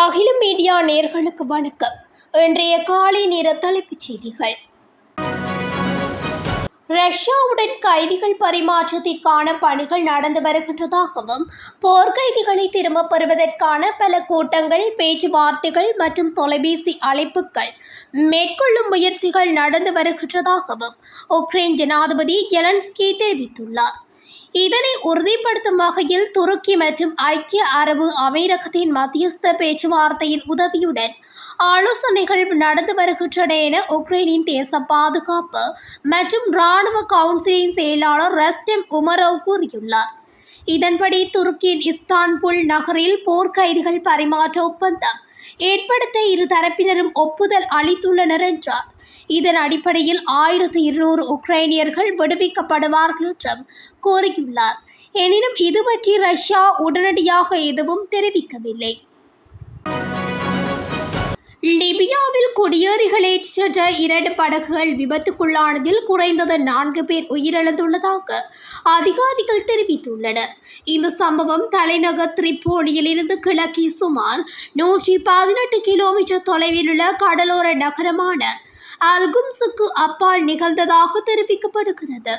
அகில மீடியா நேர்களுக்கு வணக்கம். இன்றைய காலை நேர தலைப்புச் செய்திகள். ரஷ்யாவுடன் கைதிகள் பரிமாற்றத்திற்கான பணிகள் நடந்து வருகின்றதாகவும் போர்க்கைதிகளை திரும்பப் பெறுவதற்கான பல கூட்டங்கள் பேச்சுவார்த்தைகள் மற்றும் தொலைபேசி அழைப்புகள் மேற்கொள்ளும் முயற்சிகள் நடந்து வருகின்றதாகவும் உக்ரைன் ஜனாதிபதி ஜெலன்ஸ்கி தெரிவித்துள்ளார். இதனை உறுதிப்படுத்தும் வகையில் துருக்கி மற்றும் ஐக்கிய அரபு அமீரகத்தின் மத்தியஸ்த பேச்சுவார்த்தையின் உதவியுடன் ஆலோசனைகள் நடந்து வருகின்றன என உக்ரைனின் தேச பாதுகாப்பு மற்றும் இராணுவ கவுன்சிலின் செயலாளர் ரஸ்டெம் உமரோவ் கூறியுள்ளார். இதன்படி துருக்கியின் இஸ்தான்புல் நகரில் போர்க்கைதிகள் பரிமாற்ற ஒப்பந்தம் ஏற்படுத்த இரு தரப்பினரும் ஒப்புதல் அளித்துள்ளனர் என்றார். இதன் அடிப்படையில் ஆயிரத்து இருநூறு உக்ரைனியர்கள் விடுவிக்கப்படுவார்கள் என்றும் கோரியுள்ளார் எனினும் இது பற்றி ரஷ்யா உடனடியாக எதுவும் தெரிவிக்கவில்லை. லிபியாவில் குடியேறிகளை சென்ற இரண்டு படகுகள் விபத்துக்குள்ளானதில் குறைந்தது நான்கு பேர் உயிரிழந்துள்ளதாக அதிகாரிகள் தெரிவித்துள்ளனர். இந்த சம்பவம் தலைநகர் திரிப்போலியில் இருந்து கிழக்கே சுமார் நூற்றி பதினெட்டு கிலோமீட்டர் தொலைவில் உள்ள கடலோர நகரமான அல்கும்சுக்கு அப்பால் நிகழ்ந்ததாக தெரிவிக்கப்படுகிறது.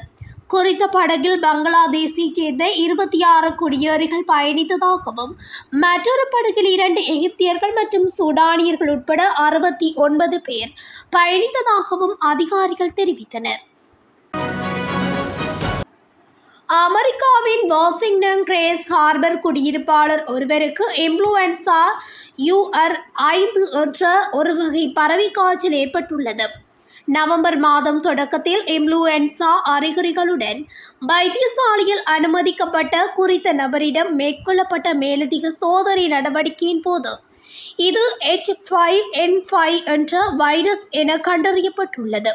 குறித்த படகில் பங்களாதேஷை சேர்ந்த இருபத்தி ஆறு குடியேறிகள் பயணித்ததாகவும் மற்றொரு படகில் இரண்டு எகிப்தியர்கள் மற்றும் சூடானியர்கள் உட்பட அறுபத்தி ஒன்பது பேர் பயணித்ததாகவும் அதிகாரிகள் தெரிவித்தனர். அமெரிக்காவின் வாஷிங்டன் கிரேஸ் ஹார்பர் குடியிருப்பாளர் ஒருவருக்கு இம்ப்ளூயன்சா யூஆர் ஐந்து என்ற ஒரு வகை பறவை காய்ச்சல் ஏற்பட்டுள்ளது. நவம்பர் மாதம் தொடக்கத்தில் இம்ப்ளூயன்சா அறிகுறிகளுடன் வைத்தியசாலையில் அனுமதிக்கப்பட்ட குறித்த நபரிடம் மேற்கொள்ளப்பட்ட மேலதிக சோதனை நடவடிக்கையின் போது இது எச் ஃபைவ் என் ஃபைவ் என்ற வைரஸ் என கண்டறியப்பட்டுள்ளது.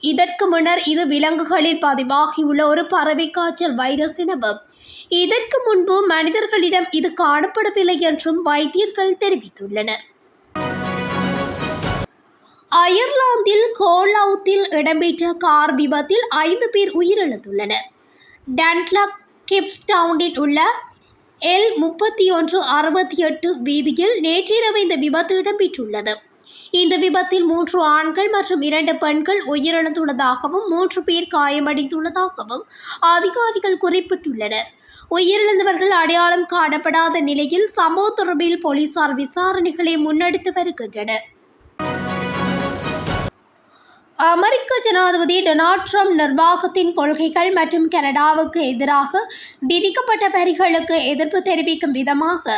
இதற்கு முன்னர் இது விலங்குகளில் பதிவாகியுள்ள ஒரு பறவை காய்ச்சல் வைரஸ் எனவும் இதற்கு முன்பு மனிதர்களிடம் இது காணப்படவில்லை என்றும் வைத்தியர்கள் தெரிவித்துள்ளனர். அயர்லாந்தில் கோலவுத்தில் இடம்பெற்ற கார் விபத்தில் ஐந்து பேர் உயிரிழந்துள்ளனர். டன்லக் கிப்ஸ்டவுனில் உள்ள எல் முப்பத்தி ஒன்று அறுபத்தி எட்டு வீதியில் நேற்றிரவு இந்த விபத்து இடம்பெற்றுள்ளது. இந்த விபத்தில் மூன்று ஆண்கள் மற்றும் இரண்டு பெண்கள் உயிரிழந்துள்ளதாகவும் மூன்று பேர் காயமடைந்துள்ளதாகவும் அதிகாரிகள் குறிப்பிட்டுள்ளனர். உயிரிழந்தவர்கள் அடையாளம் காணப்படாத நிலையில் சம்பவ தொடர்பில் போலீசார் விசாரணைகளை முன்னெடுத்து வருகின்றனர். அமெரிக்க ஜனாதிபதி டொனால்ட் ட்ரம்ப் நிர்வாகத்தின் கொள்கைகள் மற்றும் கனடாவுக்கு எதிராக விதிக்கப்பட்ட வரிகளுக்கு எதிர்ப்பு தெரிவிக்கும் விதமாக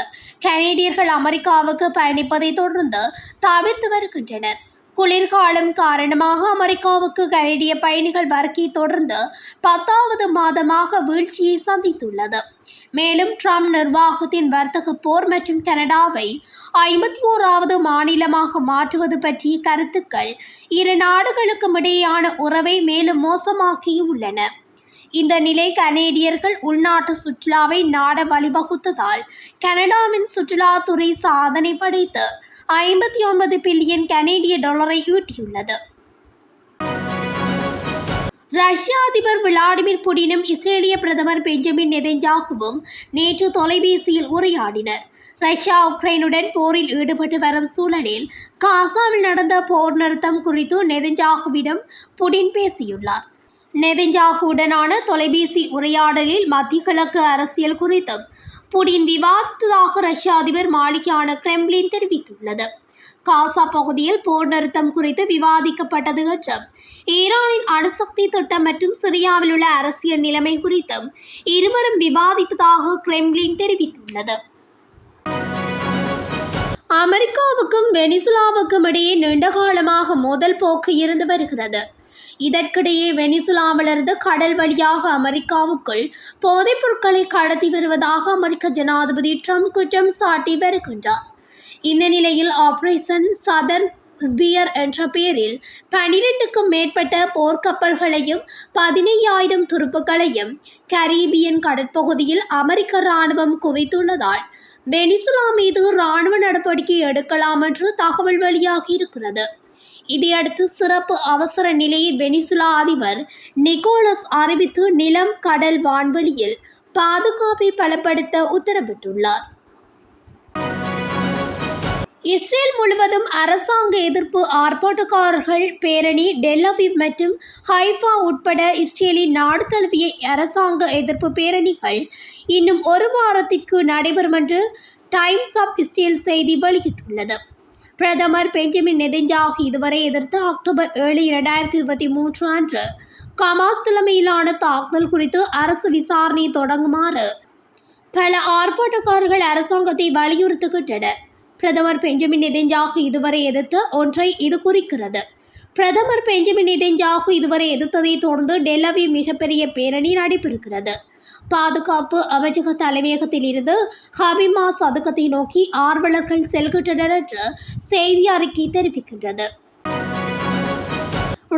கனேடியர்கள் அமெரிக்காவுக்கு பயணிப்பதை தொடர்ந்து தவிர்த்து வருகின்றனர். குளிர்காலம் காரணமாக அமெரிக்காவுக்கு கனேடிய பயணிகள் வருகை தொடர்ந்து பத்தாவது மாதமாக வீழ்ச்சியை சந்தித்துள்ளது. மேலும் ட்ரம்ப் நிர்வாகத்தின் வர்த்தக போர் மற்றும் கனடாவை ஐம்பத்தி ஓராவது மாநிலமாக மாற்றுவது பற்றிய கருத்துக்கள் இரு நாடுகளுக்கும் இடையேயான உறவை மேலும் மோசமாக்கியுள்ளன. இந்த நிலை கனேடியர்கள் உள்நாட்டு சுற்றுலாவை நாட வழிவகுத்ததால் கனடாவின் சுற்றுலாத்துறை சாதனை படைத்து ஐம்பத்தி ஒன்பது பில்லியன் கனேடிய டாலரை ஈட்டியுள்ளது. ரஷ்ய அதிபர் விளாடிமிர் புடினும் இஸ்ரேலிய பிரதமர் பெஞ்சமின் நெதஞ்சாகுவும் நேற்று தொலைபேசியில் உரையாடினர். ரஷ்யா உக்ரைனுடன் போரில் ஈடுபட்டு வரும் சூழலில் காசாவில் நடந்த போர் நிறுத்தம் குறித்து நெதஞ்சாகுவிடம் புடின் பேசியுள்ளார். நெதஞ்சாகுவுடனான தொலைபேசி உரையாடலில் மத்திய கிழக்கு அரசியல் குறித்தும் புடின் விவாதித்ததாக ரஷ்ய அதிபர் மாளிகையான கிரெம்லின் தெரிவித்துள்ளது. காசா பகுதியில் போர் நிறுத்தம் குறித்து விவாதிக்கப்பட்டது என்றும் ஈரானின் அணுசக்தி திட்டம் மற்றும் சிரியாவில் உள்ள அரசியல் நிலைமை குறித்தும் இருவரும் விவாதித்ததாக கிரெம்லின் தெரிவித்துள்ளது. அமெரிக்காவுக்கும் வெனிசுலாவுக்கும் இடையே நீண்டகாலமாக மோதல் போக்கு இருந்து வருகிறது. இதற்கிடையே வெனிசுலாவிலிருந்து கடல் வழியாக அமெரிக்காவுக்குள் போதைப் பொருட்களை கடத்தி வருவதாக அமெரிக்க ஜனாதிபதி ட்ரம்ப் குற்றம் சாட்டி வருகின்றார். இந்த நிலையில் ஆபரேஷன் சதர்ன் ஸ்பியர் என்ற பெயரில் பனிரெண்டுக்கும் மேற்பட்ட போர்க்கப்பல்களையும் பதினையாயிரம் துருப்புகளையும் கரீபியன் கடற்பகுதியில் அமெரிக்க இராணுவம் குவித்துள்ளதால் வெனிசுலா மீது இராணுவ நடவடிக்கை எடுக்கலாம் என்று தகவல் வெளியாகி இருக்கிறது. இதையடுத்து சிறப்பு அவசர நிலையை வெனிசுலா அதிபர் நிக்கோலஸ் அறிவித்து நிலம் கடல் வான்வெளியில் பாதுகாப்பை பலப்படுத்த உத்தரவிட்டுள்ளார். இஸ்ரேல் முழுவதும் அரசாங்க எதிர்ப்பு ஆர்ப்பாட்டக்காரர்கள் பேரணி டெல்லவி மற்றும் ஹைஃபா உட்பட இஸ்ரேலின் நாடு தழுவிய அரசாங்க எதிர்ப்பு பேரணிகள் இன்னும் ஒரு வாரத்திற்கு நடைபெறும் என்று டைம்ஸ் ஆஃப் இஸ்ரேல் செய்தி வெளியிட்டுள்ளது. பிரதமர் பெஞ்சமின் நெதன்யாகு இதுவரை எதிர்த்து அக்டோபர் ஏழு இரண்டாயிரத்தி இருபத்தி மூன்று அன்று கமாஸ் தலைமையிலான தாக்குதல் குறித்து அரசு விசாரணை தொடங்குமாறு பல ஆர்ப்பாட்டக்காரர்கள் அரசாங்கத்தை வலியுறுத்துகின்றனர். பிரதமர் பெஞ்சமின் நெதஞ்சாகு இதுவரை எதிர்த்த ஒன்றை இது குறிக்கிறது. பிரதமர் பெஞ்சமின் நெதஞ்சாகு இதுவரை எதிர்த்ததை தொடர்ந்து டெல்லவி மிகப்பெரிய பேரணி நடைபெறுகிறது. பாதுகாப்பு அமைச்சக தலைமையகத்தில் இருந்து ஹபிமா சதுக்கத்தை நோக்கி ஆர்வலர்கள் செல்கின்றனர் என்று செய்தி அறிக்கை தெரிவிக்கின்றது.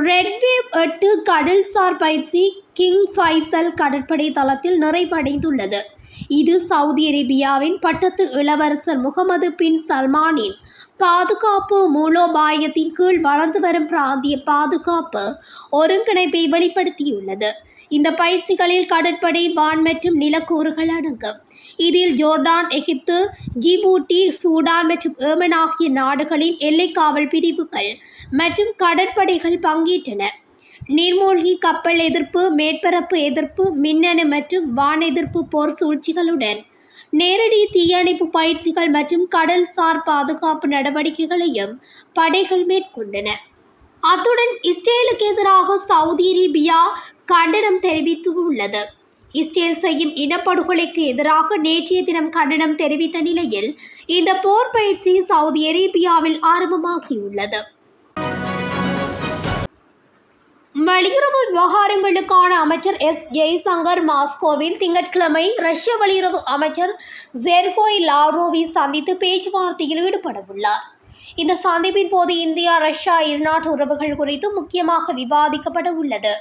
ரெட்வேவ் எட்டு கடல்சார் பயிற்சி கிங் ஃபைசல் கடற்படை தளத்தில் நிறைவடைந்துள்ளது. இது சவுதி அரேபியாவின் பட்டத்து இளவரசர் முகமது பின் சல்மானின் பாதுகாப்பு மூலோபாயத்தின் கீழ் வளர்ந்து வரும் பிராந்திய பாதுகாப்பு ஒருங்கிணைப்பை வெளிப்படுத்தியுள்ளது. இந்த பயிற்சிகளில் கடற்படை வான் மற்றும் நிலக்கூறுகள் அடங்கும். இதில் ஜோர்டான் எகிப்து ஜிபூட்டி சூடான் மற்றும் ஏமன் ஆகிய நாடுகளின் எல்லை காவல் பிரிவுகள் மற்றும் கடற்படைகள் பங்கேற்றன. நீர்மூழ்கி கப்பல் எதிர்ப்பு மேற்பரப்பு எதிர்ப்பு மின்னணு மற்றும் வான் எதிர்ப்பு போர் சூழ்ச்சிகளுடன் நேரடி தீயணைப்பு பயிற்சிகள் மற்றும் கடல்சார் பாதுகாப்பு நடவடிக்கைகளையும் படைகள் மேற்கொண்டன. அத்துடன் இஸ்ரேலுக்கு எதிராக சவுதி அரேபியா கண்டனம் தெரிவித்துள்ளது. இஸ்ரேல் செய்யும் இனப்படுகொலைக்கு எதிராக நேற்றைய தினம் கண்டனம் தெரிவித்த நிலையில் இந்த போர் பயிற்சி சவுதி அரேபியாவில் ஆரம்பமாகியுள்ளது. வெளியுறவு விவகாரங்களுக்கான அமைச்சர் எஸ். ஜெய்சங்கர் மாஸ்கோவில் திங்கட்கிழமை ரஷ்ய வெளியுறவு அமைச்சர் ஜெர்கோய் லாவ்ரோவை சந்தித்து பேச்சுவார்த்தையில் ஈடுபடவுள்ளார். இந்த சந்திப்பின் போது இந்தியா ரஷ்யா இருநாட்டு உறவுகள் குறித்து முக்கியமாக விவாதிக்கப்பட உள்ளது.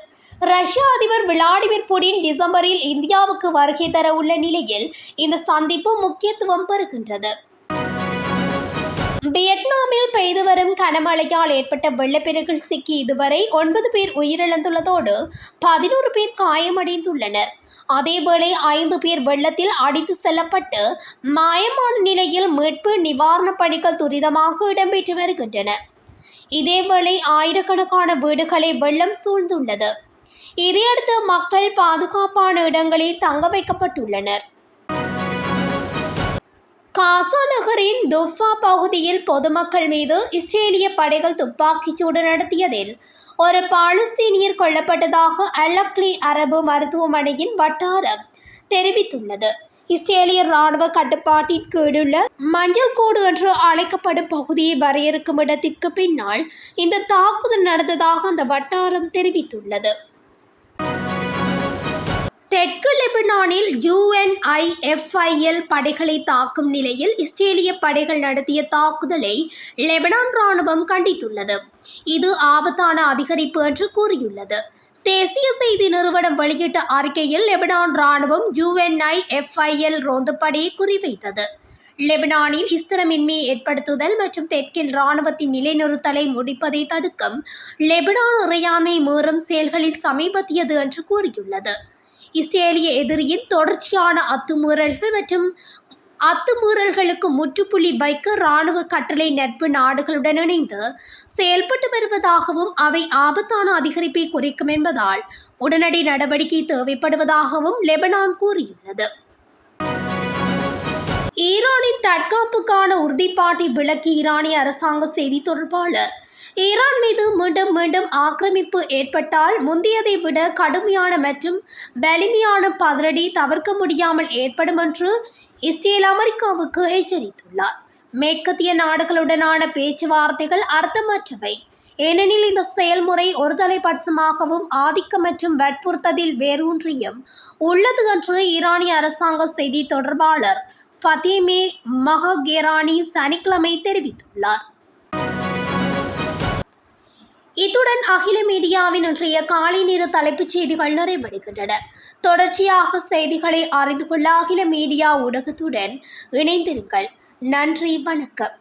ரஷ்ய அதிபர் விளாடிமிர் புடின் டிசம்பரில் இந்தியாவுக்கு வருகை தர உள்ள நிலையில் இந்த சந்திப்பு முக்கியத்துவம் பெறுகின்றது. வியட்நாமில் பெய்து வரும் கனமழையால் ஏற்பட்ட வெள்ளப்பெருக்கில் சிக்கி இதுவரை ஒன்பது பேர் உயிரிழந்துள்ளதோடு பதினோரு பேர் காயமடைந்துள்ளனர். அதேவேளை ஐந்து பேர் வெள்ளத்தில் அடித்து செல்லப்பட்டு மாயமான நிலையில் மீட்பு நிவாரணப் பணிகள் துரிதமாக இடம்பெற்று வருகின்றன. இதேவேளை ஆயிரக்கணக்கான வீடுகளை வெள்ளம் சூழ்ந்துள்ளது. இதையடுத்து மக்கள் பாதுகாப்பான இடங்களில் தங்க வைக்கப்பட்டுள்ளனர். காசா நகரின் துஃபா பகுதியில் பொதுமக்கள் மீது இஸ்ரேலிய படைகள் துப்பாக்கிச்சூடு நடத்தியதில் ஒரு பாலஸ்தீனியர் கொல்லப்பட்டதாக அலக்லி அரபு மருத்துவமனையின் வட்டாரம் தெரிவித்துள்ளது. இஸ்ரேலிய ராணுவ கட்டுப்பாட்டின் கீழுள்ள மஞ்சள் கோடு என்று அழைக்கப்படும் பகுதியை வரையறுக்கும் இடத்திற்கு பின்னால் இந்த தாக்குதல் நடந்ததாக அந்த வட்டாரம் தெரிவித்துள்ளது. தெற்கு லெபனானில் யுஎன்ஐஎஃப்ஐஎல் படைகளை தாக்கும் நிலையில் இஸ்ரேலிய படைகள் நடத்திய தாக்குதலை லெபனான் ராணுவம் கண்டித்துள்ளது. இது ஆபத்தான அதிகரிப்பு என்று கூறியுள்ளது. தேசிய செய்தி நிறுவனம் வெளியிட்ட அறிக்கையில் லெபனான் ராணுவம் யுஎன்ஐஎஃப்ஐஎல் ரோந்துப்படையை குறிவைத்தது. லெபனானில் ஸ்திரமின்மையை ஏற்படுத்துதல் மற்றும் தெற்கில் இராணுவத்தின் நிலைநிறுத்தலை முடிப்பதை தடுக்கும் லெபனான் இறையாண்மை மீறும் செயல்களில் சமீபத்தியது என்று கூறியுள்ளது. இஸ்ரேலிய எதிரியின் தொடர்ச்சியான அத்துமீறல்கள் மற்றும் அத்துமீறல்களுக்கு முற்றுப்புள்ளி வைக்க இராணுவ கட்டளை நட்பு நாடுகளுடன் இணைந்து செயல்பட்டு வருவதாகவும் அவை ஆபத்தான அதிகரிப்பை குறைக்கும் என்பதால் உடனடி நடவடிக்கை தேவைப்படுவதாகவும் லெபனான் கூறியுள்ளது. ஈரானின் தற்காப்புக்கான உறுதிப்பாட்டை விளக்கி ஈரானிய அரசாங்க செய்தி தொடர்பாளர் ஈரான் மீது மீண்டும் மீண்டும் ஆக்கிரமிப்பு ஏற்பட்டால் முந்தையதை விட கடுமையான மற்றும் வலிமையான பதிலடி தவிர்க்க முடியாமல் ஏற்படும் என்று இஸ்ரேல் அமெரிக்காவுக்கு எச்சரித்துள்ளார். மேற்கத்திய நாடுகளுடனான பேச்சுவார்த்தைகள் அர்த்தமற்றவை. ஏனெனில் இந்த செயல்முறை ஒருதலைபட்சமாகவும் ஆதிக்கம் மற்றும் வற்புறுத்ததில் வேரூன்றியும் உள்ளது என்று ஈரானிய அரசாங்க செய்தி தொடர்பாளர் ஃபதேமே மஹகேரானி சனிக்கிழமை தெரிவித்துள்ளார். இத்துடன் அகில மீடியாவின் இன்றைய காலை நேர தலைப்புச் செய்திகள் நிறைவடைகின்றன. தொடர்ச்சியாக செய்திகளை அறிந்து கொள்ள அகில மீடியா ஊடகத்துடன் இணைந்திருங்கள். நன்றி வணக்கம்.